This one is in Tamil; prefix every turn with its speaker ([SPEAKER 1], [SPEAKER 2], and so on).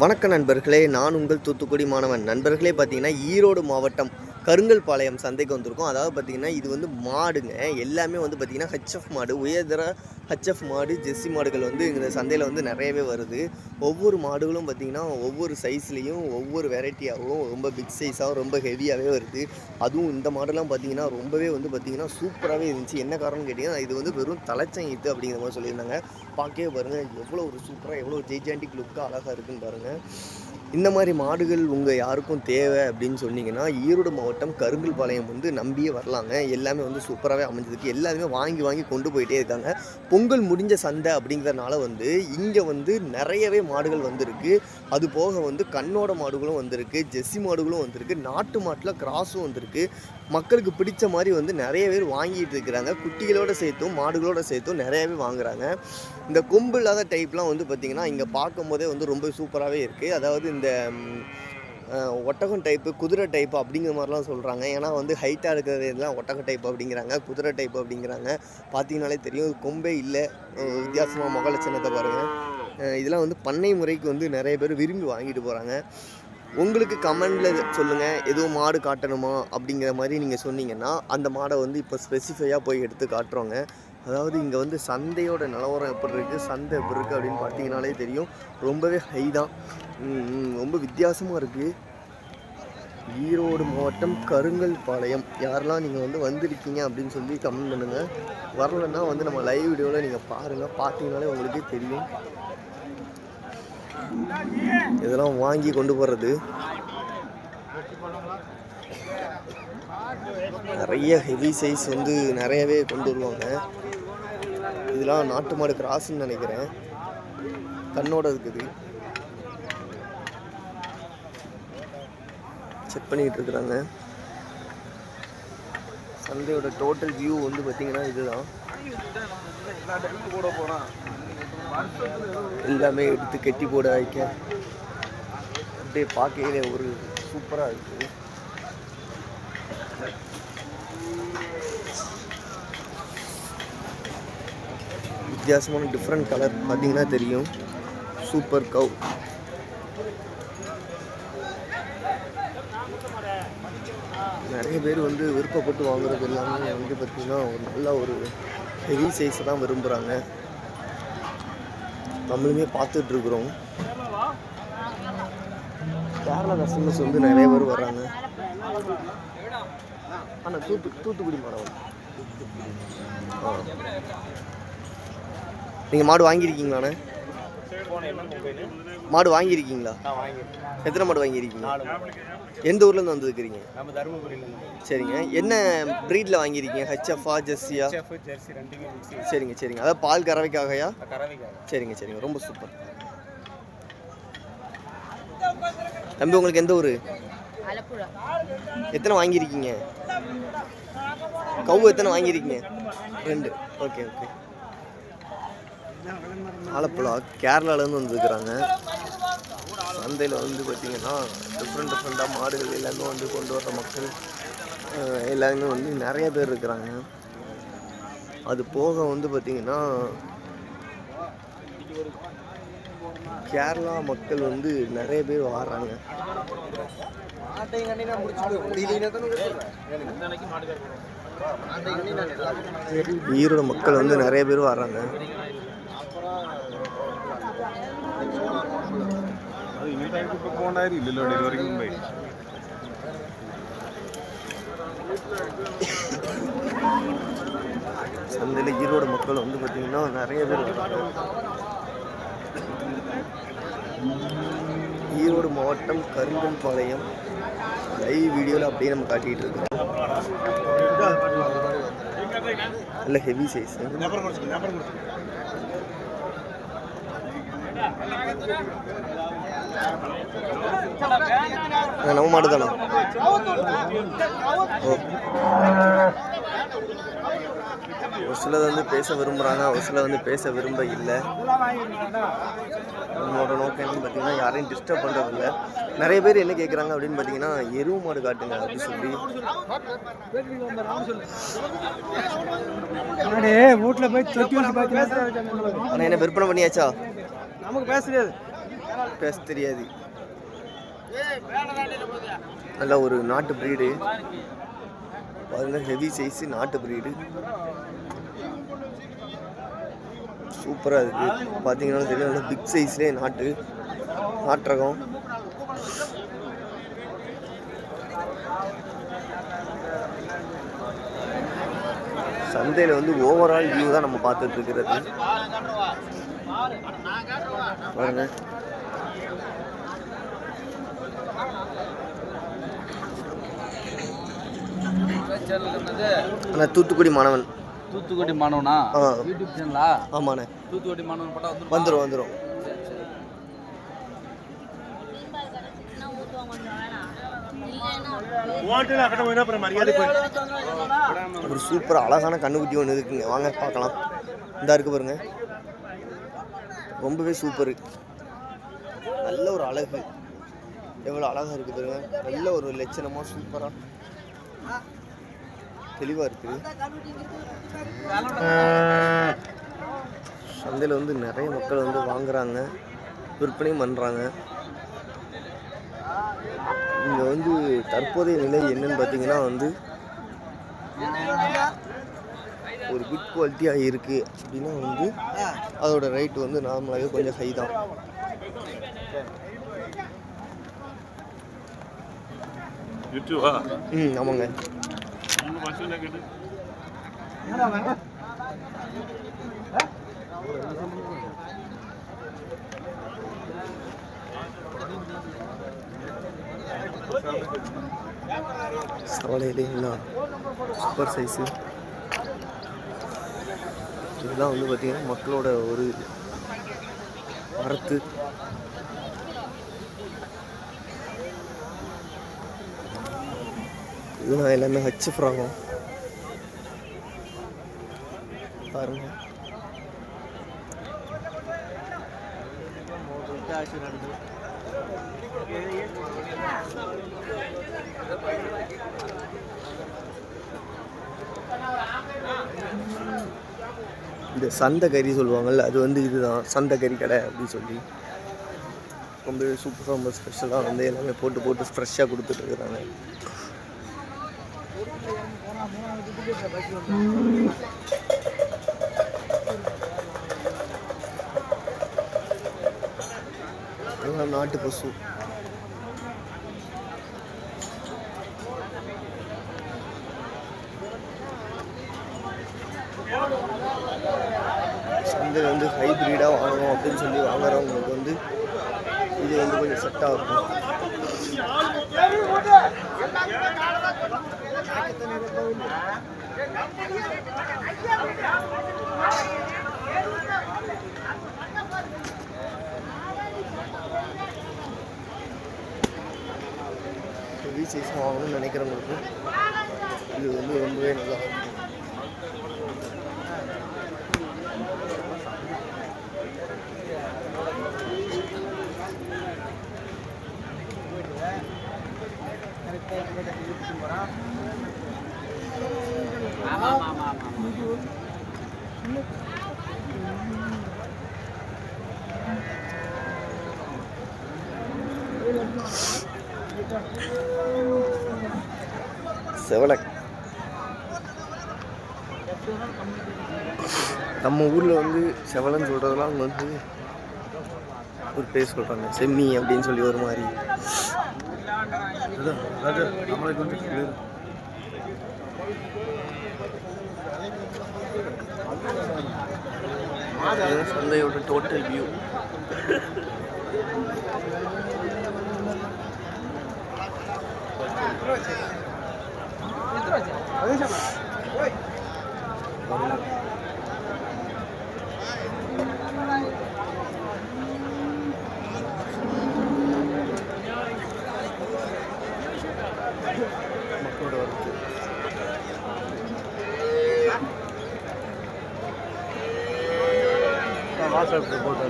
[SPEAKER 1] வணக்க நண்பர்களே நான் உங்கள் தூத்துக்குடி மாணவன். நண்பர்களே பார்த்தீங்கன்னா ஈரோடு மாவட்டம் கருங்கல்பாளையம் சந்தைக்கு வந்திருக்கோம். அதாவது பார்த்தீங்கன்னா இது வந்து மாடுங்க. எல்லாமே வந்து பார்த்திங்கன்னா ஹெச்எஃப் மாடு உயர்தர ஹச்எஃப் மாடு ஜெர்சி மாடுகள் வந்து இந்த சந்தையில் வந்து நிறையவே வருது. ஒவ்வொரு மாடுகளும் பார்த்தீங்கன்னா ஒவ்வொரு சைஸ்லேயும் ஒவ்வொரு வெரைட்டியாகவும் ரொம்ப பிக் சைஸாகவும் ரொம்ப ஹெவியாகவே வருது. அதுவும் இந்த மாடெல்லாம் பார்த்தீங்கன்னா ரொம்பவே வந்து பார்த்திங்கன்னா சூப்பராகவே இருந்துச்சு. என்ன காரணம் கேட்டிங்கன்னா இது வந்து வெறும் தலைச்சங்கீத்து அப்படிங்கிற மாதிரி சொல்லியிருந்தாங்க. பார்க்கவே பாருங்கள் எவ்வளோ ஒரு சூப்பராக எவ்வளோ ஜெய்ஜாண்டிக் லுக்காக அழகாக இருக்குன்னு பாருங்கள் இந்த மாதிரி மாடுகள் உங்கள் யாருக்கும் தேவை அப்படின்னு சொன்னீங்கன்னா ஈரோடு மாவட்டம் கருங்கல்பாளையம் வந்து நம்பியே வரலாங்க. எல்லாமே வந்து சூப்பராகவே அமைஞ்சதுக்கு எல்லாருமே வாங்கி வாங்கி கொண்டு போயிட்டே இருக்காங்க. பொங்கல் முடிஞ்ச சந்தை அப்படிங்கிறனால வந்து இங்கே வந்து நிறையவே மாடுகள் வந்திருக்கு. அது போக வந்து கண்ணோட மாடுகளும் வந்திருக்கு ஜெஸ்ஸி மாடுகளும் வந்திருக்கு நாட்டு மாட்டில் கிராஸும் வந்திருக்கு. மக்களுக்கு பிடிச்ச மாதிரி வந்து நிறைய பேர் வாங்கிட்டு இருக்கிறாங்க. குட்டிகளோட சேர்த்தும் மாடுகளோட சேர்த்தும் நிறையவே வாங்குறாங்க. இந்த கொம்பு இல்லாத டைப்லாம் வந்து பார்த்திங்கன்னா இங்கே பார்க்கும்போதே வந்து ரொம்ப சூப்பராகவே இருக்குது அதாவது இந்த ஒட்டகம் டைப்பு குதிரை டைப்பு அப்படிங்கிற மாதிரிலாம் சொல்கிறாங்க ஏன்னா வந்து ஹைட்டாக இருக்கிறது எல்லாம் ஒட்டக டைப் அப்படிங்கிறாங்க குதிரை டைப் அப்படிங்கிறாங்க. பார்த்தீங்கனாலே தெரியும் கொம்பே இல்லை. வித்தியாசமாக முகலட்சணத்தை பாருங்கள் இதெல்லாம் வந்து பண்ணை முறைக்கு வந்து நிறைய பேர் விரும்பி வாங்கிட்டு போகிறாங்க உங்களுக்கு கமெண்டில் சொல்லுங்கள் எதுவும் மாடு காட்டணுமா அப்படிங்கிற மாதிரி நீங்கள் சொன்னீங்கன்னா அந்த மாடை வந்து இப்போ ஸ்பெசிஃபையாக போய் எடுத்து காட்டுறோங்க. அதாவது இங்கே வந்து சந்தையோட நிலவரம் எப்படி இருக்குது சந்தை எப்படி இருக்குது அப்படின்னு பார்த்தீங்கனாலே தெரியும். ரொம்பவே ஹை தான். ரொம்ப வித்தியாசமாக இருக்குது ஈரோடு மாவட்டம் கருங்கல்பாளையம். யாரெல்லாம் நீங்கள் வந்து வந்திருக்கீங்க அப்படின்னு சொல்லி கமெண்ட் பண்ணுங்கள் வரலன்னா வந்து நம்ம லைவ் வீடியோவில் நீங்கள் பாருங்கள் பார்த்தீங்கனாலே உங்களுக்கே தெரியும். இதெல்லாம் வாங்கி கொண்டு போகிறது நிறைய ஹெவி சைஸ் வந்து நிறையவே கொண்டு வருவாங்க. இதெல்லாம் நாட்டு மாடு கிராஸ்ன்னு நினைக்கிறேன். கண்ணோட இருக்குது. செக் பண்ணிட்டு இருக்கிறாங்க. சந்தையோட டோட்டல் வியூ வந்து பார்த்தீங்கன்னா இதுதான். எல்லாமே எடுத்து கட்டி போட வைக்க. அப்படியே பார்க்கையிலே ஒரு சூப்பராக இருக்குது வித்தியாசமான டிஃப்ரெண்ட் கலர் பார்த்தீங்கன்னா தெரியும். சூப்பர் கவ் நிறைய பேர் வந்து விருப்பப்பட்டு வாங்குறது எல்லாமே வந்து பார்த்திங்கன்னா ஒரு நல்ல ஒரு ஹெவி சைஸை தான் விரும்புகிறாங்க நம்மளுமே பார்த்துட்டு இருக்கிறோம் கேரளா கஸ்டமர்ஸ் வந்து நிறைய பேர் வர்றாங்க. ஆனால் தூத்து தூத்துக்குடி மாடல் ஆ. நீங்கள் மாடு வாங்கியிருக்கீங்களாண்ணே? மாடு வாங்கியிருக்கீங்களா? எத்தனை மாடு வாங்கியிருக்கீங்க? எந்த ஊர்லேருந்து வந்துருக்கிறீங்க?
[SPEAKER 2] நம்ம தருமபுரியில
[SPEAKER 1] சரிங்க. என்ன ப்ரீடில் வாங்கியிருக்கீங்க? ஹெச்எஃப்ஆ ஜெர்சியா சரிங்க சரிங்க. அதாவது பால் கறவைக்காகயா?
[SPEAKER 2] கறவைக்காக.
[SPEAKER 1] சரிங்க சரிங்க. ரொம்ப சூப்பர். தம்பி உங்களுக்கு எந்த ஊர்? எத்தனை வாங்கியிருக்கீங்க? கவு எத்தனை வாங்கியிருக்கீங்க? ரெண்டு. Okay okay. ஆலப்புழா கேரளாலேருந்து வந்துருக்குறாங்க. சந்தையில் வந்து பார்த்திங்கன்னா டிஃப்ரெண்ட் டிஃப்ரெண்ட்டாக மாடுகள் எல்லாமே வந்து கொண்டு வர்ற மக்கள் எல்லாருமே வந்து நிறைய பேர் இருக்கிறாங்க. அது போக வந்து பார்த்திங்கன்னா கேரளா மக்கள் வந்து நிறைய பேர் வாடுறாங்க ஈரோடு மக்கள் வந்து நிறைய பேர் வர்றாங்க.
[SPEAKER 3] അത് ഇനി ടൈം ഇപ്പൊ പോകണ്ടായിരുന്നില്ലല്ലോ ഡെലിവറിക്ക് മുമ്പേ
[SPEAKER 1] சந்தையில் ஈரோடு மக்கள் வந்து பார்த்திங்கன்னா நிறைய பேர் வர்றாங்க ஈரோடு மாவட்டம் கருங்கல்பாளையம் லைவ் வீடியோவில் அப்படியே நம்ம காட்டிகிட்டு இருக்கோம் நல்ல ஹெவி சைஸ் நம்ம மாடு தானா? ஓ. ஒரு சிலர் வந்து பேச விரும்புகிறாங்க ஒரு சிலர் வந்து பேச விரும்ப இல்லை. நம்மளோட நோக்கம் என்னன்னு பார்த்தீங்கன்னா யாரையும் டிஸ்டர்ப் பண்ணுறது இல்லை. நிறைய பேர் என்ன கேட்குறாங்க அப்படின்னு பார்த்தீங்கன்னா எருவு மாடு காட்டுங்க அப்படின்னு சொல்லி. ஆனால் என்ன விற்பனை பண்ணியாச்சா?
[SPEAKER 2] நமக்கு பேச தெரியாது.
[SPEAKER 1] பேச தெரியாது. நல்ல ஒரு நாட்டு பிரீடு பாருங்க ஹெவி சைஸ் நாட்டு பிரீடு சூப்பராக இருக்குது பார்த்தீங்கன்னா தெரியும் நல்ல பிக் சைஸ்லேயே நாட்டு நாட்டரகம் சந்தையில் வந்து ஓவரால் வியூ தான் நம்ம பார்த்துட்டு இருக்கிறது. பாருங்க. அண்ணா தூத்துக்குடி மாணவன்.
[SPEAKER 4] தூத்துக்குடி மாணவனா? யூடியூப் சேனலா?
[SPEAKER 1] ஆமாண்ணே.
[SPEAKER 4] தூத்துக்குடி மாணவன் போட்டா வந்துரும்?
[SPEAKER 1] வந்துடும் வந்துடும் ஒரு சூப்பர் அழகான கண்ணுக்குட்டி ஒன்று இருக்குங்க. வாங்க பார்க்கலாம். இந்த இருக்கு பாருங்க. ரொம்பவே சூப்பரு. நல்ல ஒரு அழகு. எவ்வளோ அழகாக இருக்குது பாருங்க. நல்ல ஒரு லட்சணமாக சூப்பராக தெளிவாக இருக்குது சந்தையில் வந்து நிறைய மக்கள் வந்து வாங்குறாங்க. விற்பனையும் பண்ணுறாங்க இங்கே வந்து தற்போதைய நிலை என்னன்னு பார்த்தீங்கன்னா வந்து ஒரு குட் குவாலிட்டியாக இருக்குது அப்படின்னா வந்து அதோட ரேட் வந்து நார்மலாகவே கொஞ்சம் ஹை தான். ம் ஆமாங்க. சவலையிலே எல்லாம் சூப்பர் சைஸு இதெல்லாம் வந்து பார்த்திங்கன்னா மக்களோட ஒரு வரத்து இதெல்லாம் எல்லாமே ஹச்சு ராகம் பாருங்க. இந்த சந்தை கறி அது வந்து இதுதான் சந்தை கறி கடை அப்படின்னு சொல்லி. ரொம்ப சூப்பராக ரொம்ப ஸ்பெஷலாக வந்து எல்லாமே போட்டு போட்டு ஃப்ரெஷ்ஷாக கொடுத்துட்ருக்குறாங்க நாட்டு பசு சந்தையில் வந்து ஹைப்ரிடாக அப்படின்னு சொல்லி வாங்குறவங்களுக்கு வந்து இது வந்து கொஞ்சம் செட்டாக இருக்கும். ஹெவி வாங்கணும்னு நினைக்கிறவங்களுக்கு இது வந்து ரொம்பவே நல்லா இருக்கும். செவலை நம்ம ஊரில் வந்து செவலைன்னு சொல்கிறதெல்லாம் அவங்க வந்து ஒரு பேர் சொல்கிறாங்க செம்மி அப்படின்னு சொல்லி ஒரு மாதிரி.
[SPEAKER 3] அதான் ராஜா நம்மளுக்கு வந்து clear.
[SPEAKER 1] இதுதான் சந்தையோட டோட்டல் வியூ மக்களோட வரத்து
[SPEAKER 3] வாட்ஸ்அப் போட்டு